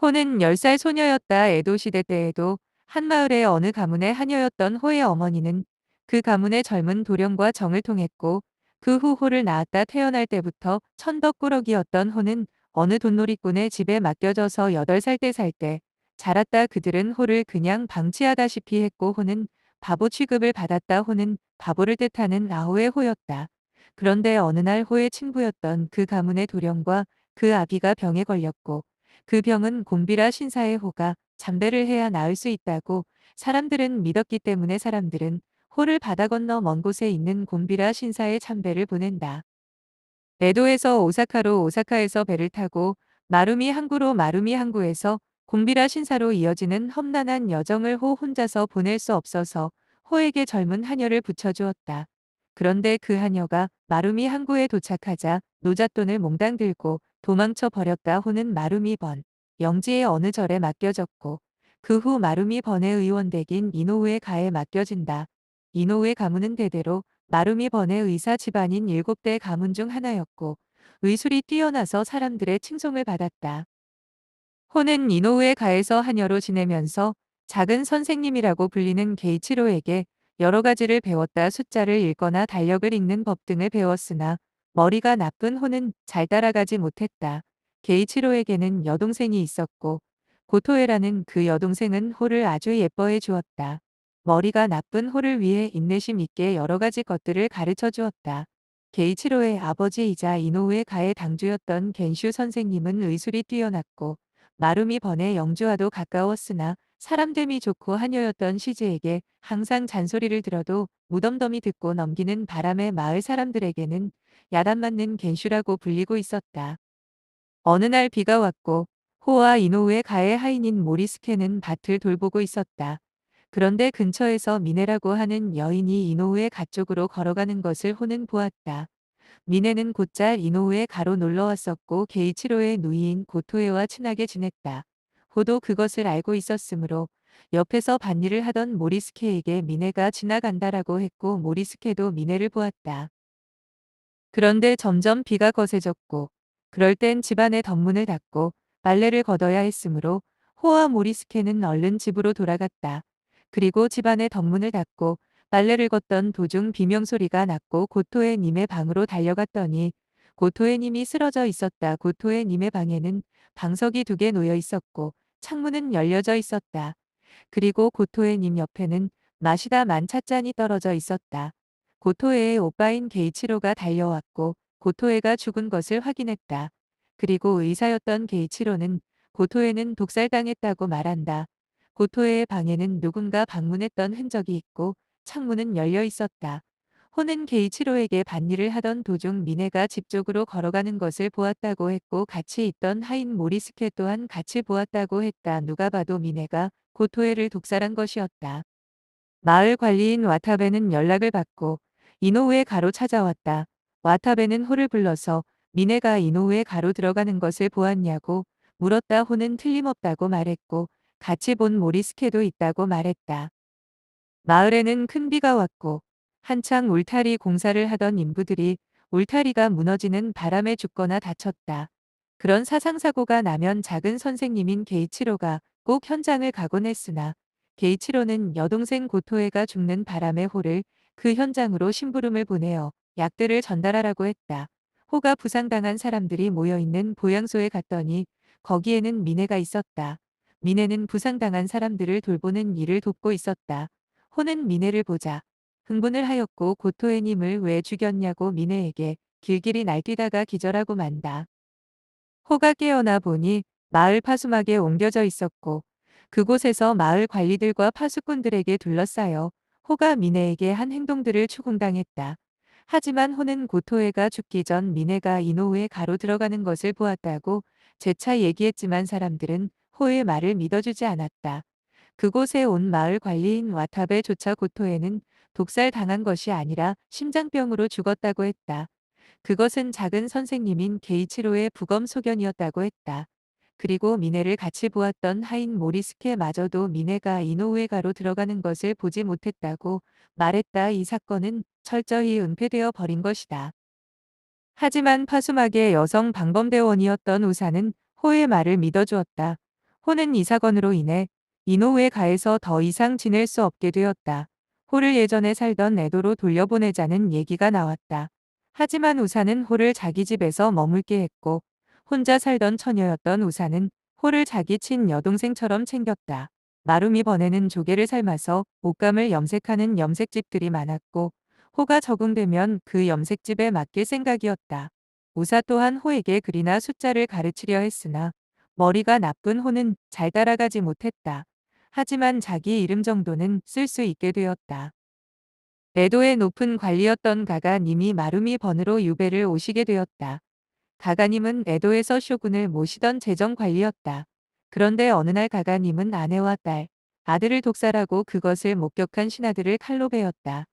호는 10살 소녀였다. 에도 시대 때에도 한마을의 어느 가문의 하녀였던 호의 어머니는 그 가문의 젊은 도령과 정을 통했고 그 후 호를 낳았다 태어날 때부터 천덕꾸러기였던 호는 어느 돈놀이꾼의 집에 맡겨져서 8살 때 살때 자랐다 그들은 호를 그냥 방치하다시피 했고 호는 바보 취급을 받았다 호는 바보를 뜻하는 아호의 호였다. 그런데 어느 날 호의 친구였던 그 가문의 도령과 그 아비가 병에 걸렸고 그 병은 곰비라 신사의 호가 잠배를 해야 나을 수 있다고 사람들은 믿었기 때문에 사람들은 호를 바다 건너 먼 곳에 있는 곰비라 신사의 참배를 보낸다. 에도에서 오사카로 오사카에서 배를 타고 마루미 항구로 마루미 항구에서 곰비라 신사로 이어지는 험난한 여정을 호 혼자서 보낼 수 없어서 호에게 젊은 하녀를 붙여주었다. 그런데 그 하녀가 마루미 항구에 도착하자 노잣돈을 몽땅 들고 도망쳐 버렸다. 호는 마루미 번 영지의 어느 절에 맡겨졌고 그 후 마루미 번의 의원댁인 이노우의 가에 맡겨진다. 이노우의 가문은 대대로 마루미 번의 의사 집안인 일곱 대 가문 중 하나였고 의술이 뛰어나서 사람들의 칭송을 받았다. 호는 이노우의 가에서 하녀로 지내면서 작은 선생님이라고 불리는 게이치로에게 여러 가지를 배웠다. 숫자를 읽거나 달력을 읽는 법 등을 배웠으나 머리가 나쁜 호는 잘 따라가지 못했다. 게이치로에게는 여동생이 있었고 고토에라는 그 여동생은 호를 아주 예뻐해 주었다. 머리가 나쁜 호를 위해 인내심 있게 여러 가지 것들을 가르쳐 주었다. 게이치로의 아버지이자 이노우의 가의 당주였던 겐슈 선생님은 의술이 뛰어났고 마루미 번의 영주와도 가까웠으나 사람됨이 좋고 하녀였던 시즈에게 항상 잔소리를 들어도 무덤덤이 듣고 넘기는 바람에 마을 사람들에게는 야단 맞는 겐슈라고 불리고 있었다. 어느 날 비가 왔고 호와 이노우의 가의 하인인 모리스케는 밭을 돌보고 있었다. 그런데 근처에서 미네라고 하는 여인이 이노우의 가 쪽으로 걸어가는 것을 호는 보았다. 미네는 곧잘 이노우의 가로 놀러 왔었고 게이치로의 누이인 고토에와 친하게 지냈다. 호도 그것을 알고 있었으므로 옆에서 밭일을 하던 모리스케에게 미네가 지나간다라고 했고 모리스케도 미네를 보았다. 그런데 점점 비가 거세졌고 그럴 땐 집안의 덧문을 닫고 빨래를 걷어야 했으므로 호와 모리스케는 얼른 집으로 돌아갔다. 그리고 집안의 덧문을 닫고 빨래를 걷던 도중 비명소리가 났고 고토의 님의 방으로 달려갔더니 고토의 님이 쓰러져 있었다. 고토의 님의 방에는 방석이 두 개 놓여 있었고 창문은 열려져 있었다. 그리고 고토의 님 옆에는 마시다 만찻잔이 떨어져 있었다. 고토에의 오빠인 게이치로가 달려왔고 고토에가 죽은 것을 확인했다. 그리고 의사였던 게이치로는 고토에는 독살당했다고 말한다. 고토에의 방에는 누군가 방문했던 흔적이 있고 창문은 열려 있었다. 호는 게이치로에게 밭일을 하던 도중 미네가 집 쪽으로 걸어가는 것을 보았다고 했고 같이 있던 하인 모리스케 또한 같이 보았다고 했다. 누가 봐도 미네가 고토에를 독살한 것이었다. 마을 관리인 와타베는 연락을 받고 이노우의 가로 찾아왔다. 와타베는 호를 불러서 미네가 이노우의 가로 들어가는 것을 보았냐고 물었다. 호는 틀림없다고 말했고 같이 본 모리스케도 있다고 말했다. 마을에는 큰 비가 왔고 한창 울타리 공사를 하던 인부들이 울타리가 무너지는 바람에 죽거나 다쳤다. 그런 사상사고가 나면 작은 선생님인 게이치로가 꼭 현장을 가곤 했으나 게이치로는 여동생 고토에가 죽는 바람에 호를 그 현장으로 심부름을 보내어 약들을 전달하라고 했다. 호가 부상당한 사람들이 모여있는 보양소에 갔더니 거기에는 미네가 있었다. 미네는 부상당한 사람들을 돌보는 일을 돕고 있었다. 호는 미네를 보자 흥분을 하였고 고토에님을 왜 죽였냐고 미네에게 길길이 날뛰다가 기절하고 만다. 호가 깨어나 보니 마을 파수막에 옮겨져 있었고 그곳에서 마을 관리들과 파수꾼들에게 둘러싸여 호가 미네에게 한 행동들을 추궁당했다. 하지만 호는 고토에가 죽기 전 미네가 이노우의 가로 들어가는 것을 보았다고 재차 얘기했지만 사람들은 호의 말을 믿어주지 않았다. 그곳에 온 마을 관리인 와타베조차 고토에는 독살 당한 것이 아니라 심장병으로 죽었다고 했다. 그것은 작은 선생님인 게이치로의 부검 소견이었다고 했다. 그리고 미네를 같이 보았던 하인 모리스케마저도 미네가 이노우에 가로 들어가는 것을 보지 못했다고 말했다. 이 사건은 철저히 은폐되어 버린 것이다. 하지만 파수막의 여성 방범대원이었던 우사는 호의 말을 믿어주었다. 호는 이 사건으로 인해 이노우에 가해서 더 이상 지낼 수 없게 되었다. 호를 예전에 살던 애도로 돌려보내자는 얘기가 나왔다. 하지만 우사는 호를 자기 집에서 머물게 했고 혼자 살던 처녀였던 우사는 호를 자기 친 여동생처럼 챙겼다. 마루미 번에는 조개를 삶아서 옷감을 염색하는 염색집들이 많았고 호가 적응되면 그 염색집에 맡길 생각이었다. 우사 또한 호에게 글이나 숫자를 가르치려 했으나 머리가 나쁜 호는 잘 따라가지 못했다. 하지만 자기 이름 정도는 쓸 수 있게 되었다. 에도의 높은 관리였던 가가님이 마루미 번으로 유배를 오시게 되었다. 가가님은 에도에서 쇼군을 모시던 재정관리였다. 그런데 어느 날 가가님은 아내와 딸, 아들을 독살하고 그것을 목격한 신하들을 칼로 베었다.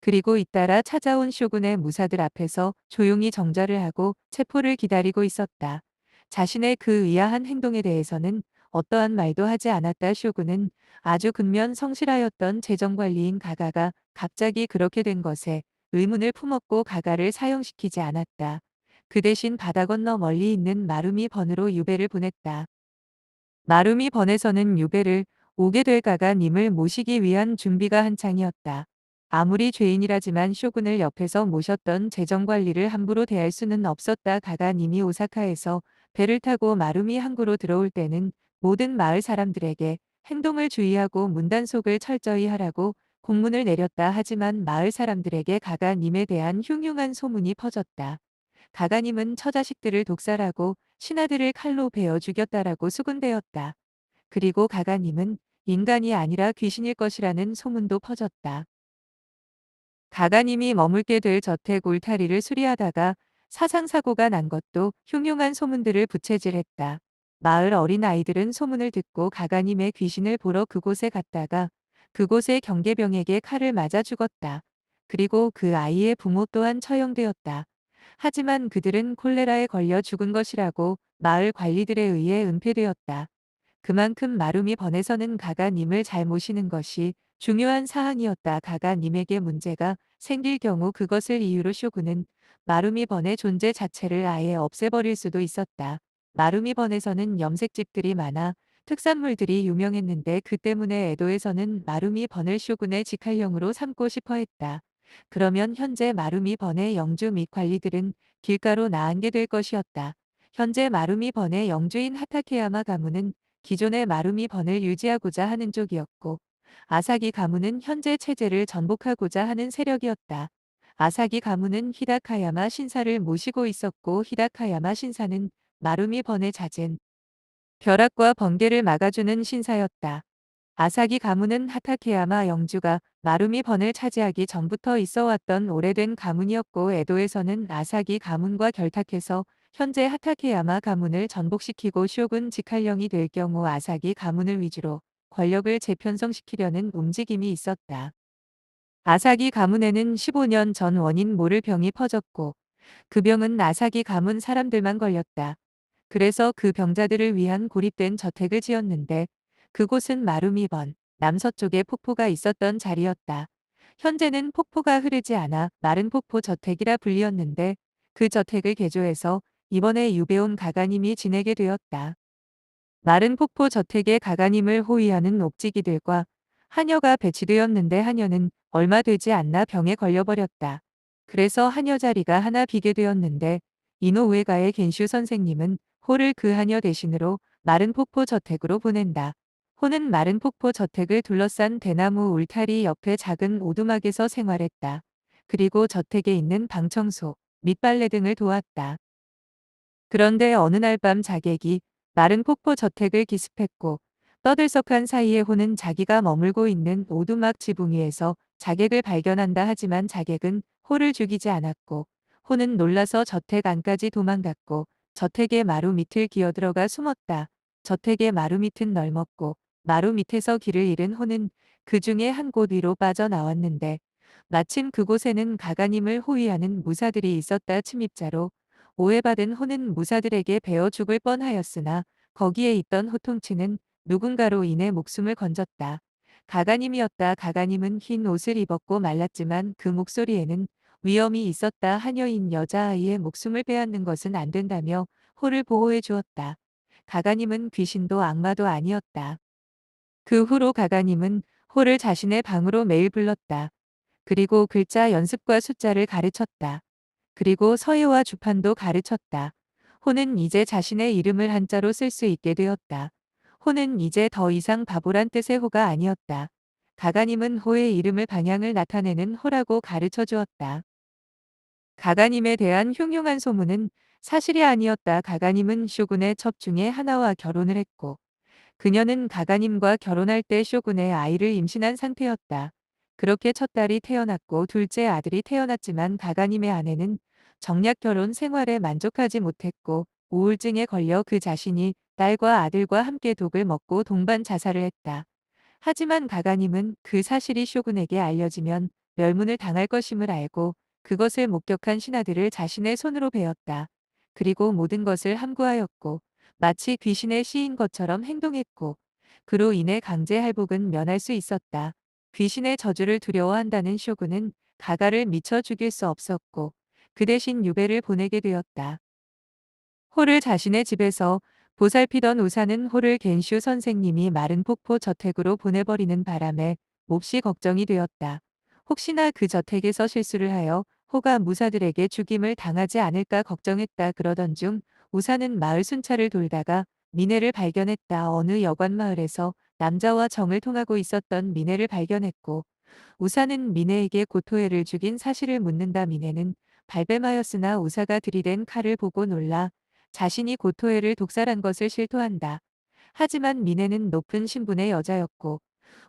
그리고 잇따라 찾아온 쇼군의 무사들 앞에서 조용히 정절을 하고 체포를 기다리고 있었다. 자신의 그 의아한 행동에 대해서는 어떠한 말도 하지 않았다 쇼군은 아주 근면 성실하였던 재정관리인 가가가 갑자기 그렇게 된 것에 의문을 품었고 가가를 사형시키지 않았다. 그 대신 바다 건너 멀리 있는 마루미 번으로 유배를 보냈다. 마루미 번에서는 유배를 오게 될 가가님을 모시기 위한 준비가 한창이었다. 아무리 죄인이라지만 쇼군을 옆에서 모셨던 재정관리를 함부로 대할 수는 없었다. 가가님이 오사카에서 배를 타고 마루미 항구로 들어올 때는 모든 마을 사람들에게 행동을 주의하고 문단속을 철저히 하라고 공문을 내렸다. 하지만 마을 사람들에게 가가님에 대한 흉흉한 소문이 퍼졌다. 가가님은 처자식들을 독살하고 신하들을 칼로 베어 죽였다라고 수군대었다. 그리고 가가님은 인간이 아니라 귀신일 것이라는 소문도 퍼졌다. 가가님이 머물게 될 저택 울타리를 수리하다가 사상사고가 난 것도 흉흉한 소문들을 부채질했다. 마을 어린 아이들은 소문을 듣고 가가님의 귀신을 보러 그곳에 갔다가 그곳의 경계병에게 칼을 맞아 죽었다. 그리고 그 아이의 부모 또한 처형되었다. 하지만 그들은 콜레라에 걸려 죽은 것이라고 마을 관리들에 의해 은폐되었다. 그만큼 마루미 번에서는 가가님을 잘 모시는 것이 중요한 사항이었다. 가가님에게 문제가 생길 경우 그것을 이유로 쇼군은 마루미 번의 존재 자체를 아예 없애버릴 수도 있었다. 마루미 번에서는 염색집들이 많아 특산물들이 유명했는데 그 때문에 에도에서는 마루미 번을 쇼군의 직할령으로 삼고 싶어 했다. 그러면 현재 마루미 번의 영주 및 관리들은 길가로 나앉게 될 것이었다. 현재 마루미 번의 영주인 하타케야마 가문은 기존의 마루미 번을 유지하고자 하는 쪽이었고 아사기 가문은 현재 체제를 전복하고자 하는 세력이었다. 아사기 가문은 히다카야마 신사를 모시고 있었고 히다카야마 신사는 마루미 번의 잦은 벼락과 번개를 막아주는 신사였다. 아사기 가문은 하타케야마 영주가 마루미 번을 차지하기 전부터 있어왔던 오래된 가문이었고 에도에서는 아사기 가문과 결탁해서 현재 하타케야마 가문을 전복시키고 쇼군 직할령이 될 경우 아사기 가문을 위주로 권력을 재편성시키려는 움직임이 있었다. 아사기 가문에는 15년 전 원인 모를 병이 퍼졌고 그 병은 아사기 가문 사람들만 걸렸다. 그래서 그 병자들을 위한 고립된 저택을 지었는데 그곳은 마루미 번 남서쪽에 폭포가 있었던 자리였다. 현재는 폭포가 흐르지 않아 마른 폭포 저택이라 불리었는데 그 저택을 개조해서 이번에 유배온 가가님이 지내게 되었다. 마른 폭포 저택에 가가님을 호위하는 옥지기들과 하녀가 배치되었는데 하녀는 얼마 되지 않나 병에 걸려버렸다. 그래서 하녀 자리가 하나 비게 되었는데 이노우에가의 겐슈 선생님은 호를 그 하녀 대신으로 마른 폭포 저택으로 보낸다. 호는 마른 폭포 저택을 둘러싼 대나무 울타리 옆에 작은 오두막에서 생활했다. 그리고 저택에 있는 방 청소, 밑빨래 등을 도왔다. 그런데 어느 날 밤 자객이 마른 폭포 저택을 기습했고 떠들썩한 사이에 호는 자기가 머물고 있는 오두막 지붕 위에서 자객을 발견한다 하지만 자객은 호를 죽이지 않았고 호는 놀라서 저택 안까지 도망갔고 저택의 마루 밑을 기어들어가 숨었다. 저택의 마루 밑은 넓었고 마루 밑에서 길을 잃은 호는 그 중에 한 곳 위로 빠져나왔는데 마침 그곳에는 가가님을 호위하는 무사들이 있었다 침입자로 오해받은 호는 무사들에게 베어 죽을 뻔하였으나 거기에 있던 호통치는 누군가로 인해 목숨을 건졌다. 가가님이었다. 가가님은 흰 옷을 입었고 말랐지만 그 목소리에는 위험이 있었다. 하녀인 여자아이의 목숨을 빼앗는 것은 안 된다며 호를 보호해 주었다. 가가님은 귀신도 악마도 아니었다. 그 후로 가가님은 호를 자신의 방으로 매일 불렀다. 그리고 글자 연습과 숫자를 가르쳤다. 그리고 서예와 주판도 가르쳤다. 호는 이제 자신의 이름을 한자로 쓸 수 있게 되었다. 호는 이제 더 이상 바보란 뜻의 호가 아니었다. 가가님은 호의 이름을 방향을 나타내는 호라고 가르쳐 주었다. 가가님에 대한 흉흉한 소문은 사실이 아니었다. 가가님은 쇼군의 첩 중에 하나와 결혼을 했고 그녀는 가가님과 결혼할 때 쇼군의 아이를 임신한 상태였다. 그렇게 첫 딸이 태어났고 둘째 아들이 태어났지만 가가님의 아내는 정략 결혼 생활에 만족하지 못했고 우울증에 걸려 그 자신이 딸과 아들과 함께 독을 먹고 동반 자살을 했다. 하지만 가가님은 그 사실이 쇼군에게 알려지면 멸문을 당할 것임을 알고 그것을 목격한 신하들을 자신의 손으로 베었다. 그리고 모든 것을 함구하였고 마치 귀신의 시인 것처럼 행동했고 그로 인해 강제 할복은 면할 수 있었다. 귀신의 저주를 두려워한다는 쇼군은 가가를 미쳐 죽일 수 없었고 그 대신 유배를 보내게 되었다. 호를 자신의 집에서 보살피던 우사는 호를 겐슈 선생님이 마른 폭포 저택으로 보내버리는 바람에 몹시 걱정이 되었다. 혹시나 그 저택에서 실수를 하여 호가 무사들에게 죽임을 당하지 않을까 걱정했다. 그러던 중 우사는 마을 순찰을 돌다가 미네를 발견했다. 어느 여관 마을에서 남자와 정을 통하고 있었던 미네를 발견했고 우사는 미네에게 고토해를 죽인 사실을 묻는다. 미네는 발뺌하였으나 우사가 들이댄 칼을 보고 놀라 자신이 고토해를 독살한 것을 실토한다. 하지만 미네는 높은 신분의 여자였고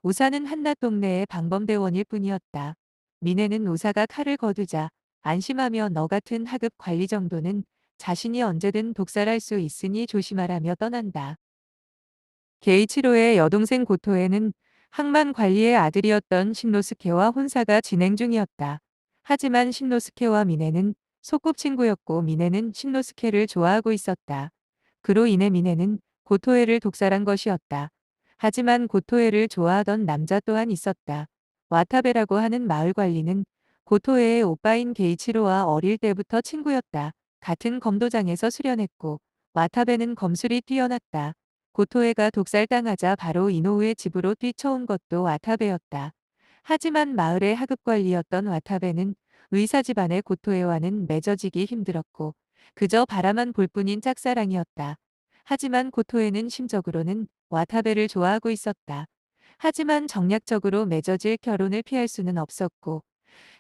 우사는 한낱 동네의 방범대원일 뿐이었다. 미네는 우사가 칼을 거두자 안심하며 너 같은 하급 관리 정도는 자신이 언제든 독살할 수 있으니 조심하라며 떠난다. 게이치로의 여동생 고토에는 항만 관리의 아들이었던 신노스케와 혼사가 진행 중이었다. 하지만 신노스케와 미네는 소꿉친구였고 미네는 신노스케를 좋아하고 있었다. 그로 인해 미네는 고토에를 독살한 것이었다. 하지만 고토에를 좋아하던 남자 또한 있었다. 와타베라고 하는 마을 관리는 고토에의 오빠인 게이치로와 어릴 때부터 친구였다. 같은 검도장에서 수련했고 와타베는 검술이 뛰어났다. 고토에가 독살당하자 바로 이노우의 집으로 뛰쳐온 것도 와타베였다. 하지만 마을의 하급관리였던 와타베는 의사 집안의 고토에와는 맺어지기 힘들었고 그저 바라만 볼 뿐인 짝사랑이었다. 하지만 고토에는 심적으로는 와타베를 좋아하고 있었다. 하지만 정략적으로 맺어질 결혼을 피할 수는 없었고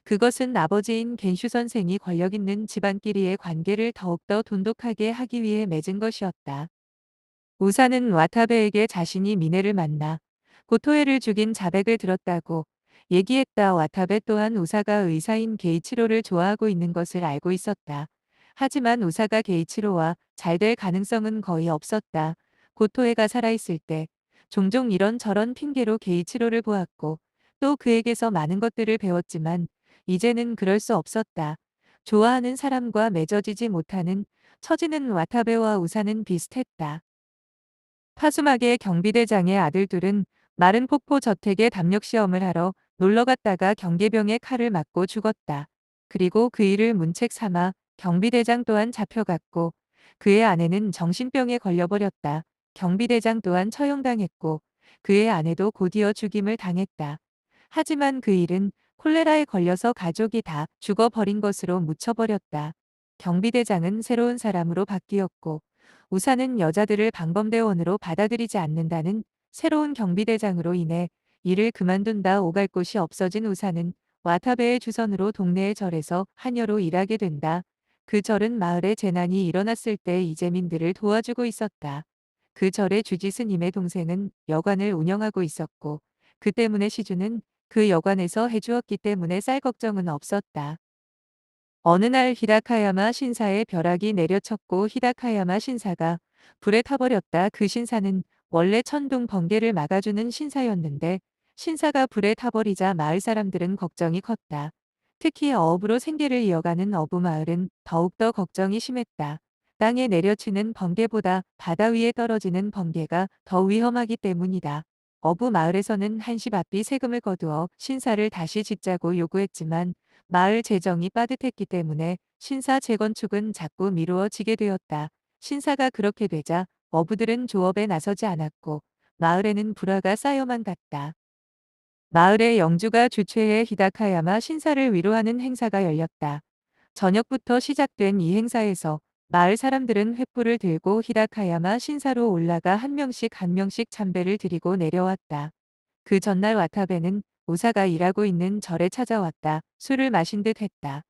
그것은 아버지인 겐슈 선생이 권력 있는 집안끼리의 관계를 더욱더 돈독하게 하기 위해 맺은 것이었다. 우사는 와타베에게 자신이 미네를 만나 고토에를 죽인 자백을 들었다고 얘기했다. 와타베 또한 우사가 의사인 게이치로를 좋아하고 있는 것을 알고 있었다. 하지만 우사가 게이치로와 잘 될 가능성은 거의 없었다. 고토에가 살아있을 때 종종 이런저런 핑계로 게이치로를 보았고 또 그에게서 많은 것들을 배웠지만 이제는 그럴 수 없었다. 좋아하는 사람과 맺어지지 못하는 처지는 와타베와 우사는 비슷했다. 파수막의 경비대장의 아들들은 마른 폭포 저택에 담력 시험을 하러 놀러 갔다가 경계병에 칼을 맞고 죽었다. 그리고 그 일을 문책 삼아 경비대장 또한 잡혀갔고 그의 아내는 정신병에 걸려버렸다. 경비대장 또한 처형당했고 그의 아내도 곧이어 죽임을 당했다. 하지만 그 일은 콜레라에 걸려서 가족이 다 죽어버린 것으로 묻혀버렸다. 경비대장은 새로운 사람으로 바뀌었고 우사는 여자들을 방범대원으로 받아들이지 않는다는 새로운 경비대장으로 인해 일을 그만둔다 오갈 곳이 없어진 우사는 와타베의 주선으로 동네의 절에서 한여로 일하게 된다. 그 절은 마을에 재난이 일어났을 때 이재민들을 도와주고 있었다. 그 절의 주지 스님의 동생은 여관을 운영하고 있었고 그 때문에 시주는 그 여관에서 해주었기 때문에 쌀 걱정은 없었다. 어느 날 히다카야마 신사의 벼락이 내려쳤고 히다카야마 신사가 불에 타버렸다. 그 신사는 원래 천둥 번개를 막아주는 신사였는데 신사가 불에 타버리자 마을 사람들은 걱정이 컸다. 특히 어업으로 생계를 이어가는 어부 마을은 더욱더 걱정이 심했다. 땅에 내려치는 번개보다 바다 위에 떨어지는 번개가 더 위험하기 때문이다. 어부 마을에서는 한시 앞비 세금을 거두어 신사를 다시 짓자고 요구했지만 마을 재정이 빠듯했기 때문에 신사 재건축은 자꾸 미루어지게 되었다. 신사가 그렇게 되자 어부들은 조업에 나서지 않았고 마을에는 불화가 쌓여만 갔다. 마을의 영주가 주최해 히다카야마 신사를 위로하는 행사가 열렸다. 저녁부터 시작된 이 행사에서 마을 사람들은 횃불을 들고 히다카야마 신사로 올라가 한 명씩 한 명씩 참배를 드리고 내려왔다. 그 전날 와타베는 우사가 일하고 있는 절에 찾아왔다. 술을 마신 듯 했다.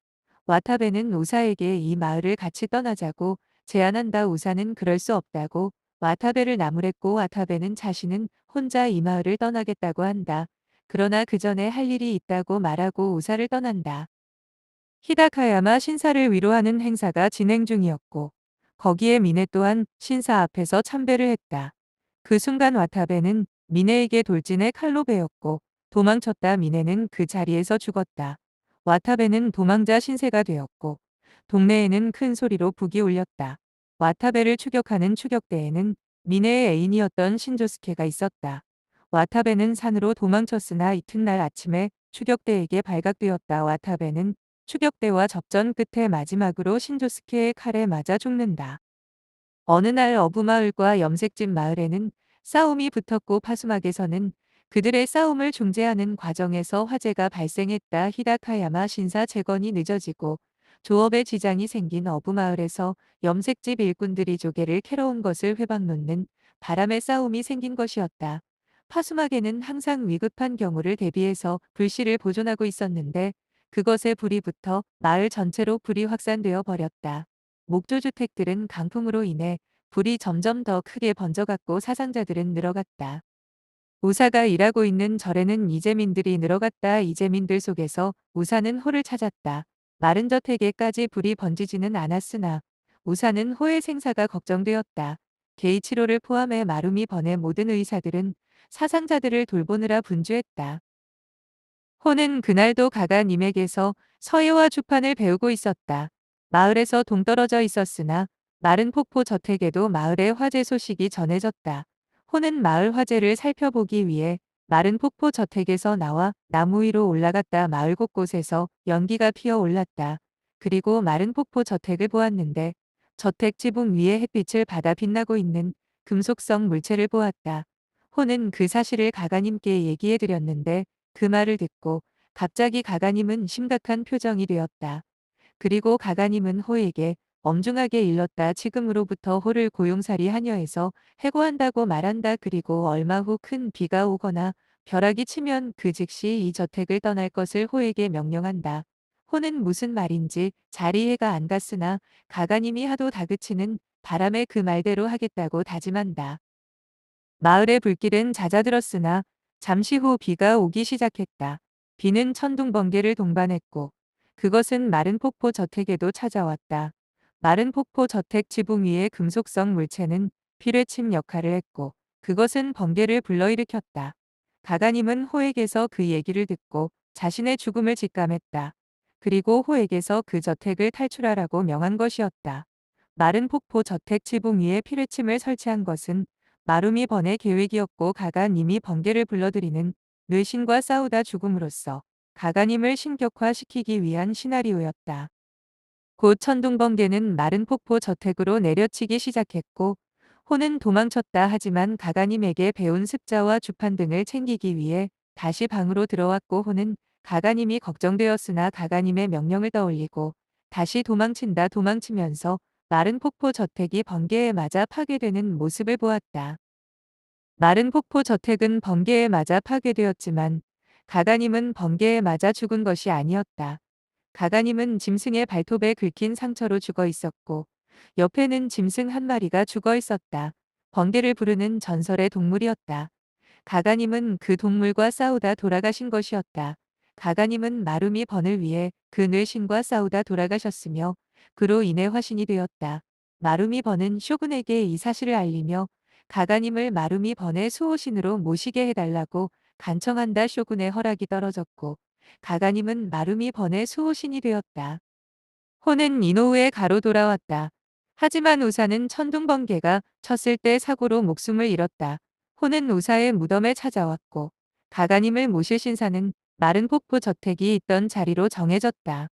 와타베는 우사에게 이 마을을 같이 떠나자고 제안한다. 우사는 그럴 수 없다고 와타베를 나무랬고 와타베는 자신은 혼자 이 마을을 떠나겠다고 한다. 그러나 그 전에 할 일이 있다고 말하고 우사를 떠난다. 히다카야마 신사를 위로하는 행사가 진행 중이었고 거기에 미네 또한 신사 앞에서 참배를 했다. 그 순간 와타베는 미네에게 돌진해 칼로 베었고 도망쳤다 미네는 그 자리에서 죽었다. 와타베는 도망자 신세가 되었고 동네에는 큰 소리로 북이 울렸다. 와타베를 추격하는 추격대에는 미네의 애인이었던 신조스케가 있었다. 와타베는 산으로 도망쳤으나 이튿날 아침에 추격대에게 발각되었다. 와타베는 추격대와 접전 끝에 마지막으로 신조스케의 칼에 맞아 죽는다. 어느 날 어부마을과 염색집 마을에는 싸움이 붙었고 파수막에서는 그들의 싸움을 중재하는 과정에서 화재가 발생했다. 히다카야마 신사 재건이 늦어지고 조업에 지장이 생긴 어부마을에서 염색집 일꾼들이 조개를 캐러 온 것을 회방 놓는 바람에 싸움이 생긴 것이었다. 파수막에는 항상 위급한 경우를 대비해서 불씨를 보존하고 있었는데 그것에 불이 붙어 마을 전체로 불이 확산되어 버렸다. 목조주택들은 강풍으로 인해 불이 점점 더 크게 번져갔고 사상자들은 늘어갔다. 우사가 일하고 있는 절에는 이재민들이 늘어갔다. 이재민들 속에서 우사는 호를 찾았다. 마른 저택에까지 불이 번지지는 않았으나 우사는 호의 생사가 걱정되었다. 개의 치료를 포함해 마루미 번의 모든 의사들은 사상자들을 돌보느라 분주했다. 호는 그날도 가가님에게서 서예와 주판을 배우고 있었다. 마을에서 동떨어져 있었으나 마른 폭포 저택에도 마을의 화재 소식이 전해졌다. 호는 마을 화재를 살펴보기 위해 마른 폭포 저택에서 나와 나무 위로 올라갔다. 마을 곳곳에서 연기가 피어 올랐다. 그리고 마른 폭포 저택을 보았는데 저택 지붕 위에 햇빛을 받아 빛나고 있는 금속성 물체를 보았다. 호는 그 사실을 가가님께 얘기해 드렸는데 그 말을 듣고 갑자기 가가님은 심각한 표정이 되었다. 그리고 가가님은 호에게 엄중하게 일렀다. 지금으로부터 호를 고용살이 하녀해서 해고한다고 말한다. 그리고 얼마 후 큰 비가 오거나 벼락이 치면 그 즉시 이 저택을 떠날 것을 호에게 명령한다. 호는 무슨 말인지 잘 이해가 안 갔으나 가가님이 하도 다그치는 바람에 그 말대로 하겠다고 다짐한다. 마을의 불길은 잦아들었으나 잠시 후 비가 오기 시작했다. 비는 천둥 번개를 동반했고 그것은 마른 폭포 저택에도 찾아왔다. 마른 폭포 저택 지붕 위의 금속성 물체는 피뢰침 역할을 했고 그것은 번개를 불러일으켰다. 가가님은 호에게서 그 얘기를 듣고 자신의 죽음을 직감했다. 그리고 호에게서 그 저택을 탈출하라고 명한 것이었다. 마른 폭포 저택 지붕 위에 피뢰침을 설치한 것은 마루미 번의 계획이었고 가가님이 번개를 불러들이는 뇌신과 싸우다 죽음으로써 가가님을 신격화시키기 위한 시나리오였다. 곧 천둥번개는 마른 폭포 저택으로 내려치기 시작했고 호는 도망쳤다 하지만 가가님에게 배운 습자와 주판 등을 챙기기 위해 다시 방으로 들어왔고 호는 가가님이 걱정되었으나 가가님의 명령을 떠올리고 다시 도망친다 도망치면서 마른 폭포 저택이 번개에 맞아 파괴되는 모습을 보았다. 마른 폭포 저택은 번개에 맞아 파괴되었지만 가가님은 번개에 맞아 죽은 것이 아니었다. 가가님은 짐승의 발톱에 긁힌 상처로 죽어 있었고 옆에는 짐승 한 마리가 죽어 있었다. 번개를 부르는 전설의 동물이었다. 가가님은 그 동물과 싸우다 돌아가신 것이었다. 가가님은 마루미 번을 위해 그 뇌신과 싸우다 돌아가셨으며 그로 인해 화신이 되었다. 마루미 번은 쇼군에게 이 사실을 알리며 가가님을 마루미 번의 수호신으로 모시게 해달라고 간청한다 쇼군의 허락이 떨어졌고 가가님은 마루미 번의 수호신이 되었다. 호는 이노우에 가로 돌아왔다. 하지만 우사는 천둥번개가 쳤을 때 사고로 목숨을 잃었다. 호는 우사의 무덤에 찾아왔고 가가님을 모실 신사는 마른 폭포 저택이 있던 자리로 정해졌다.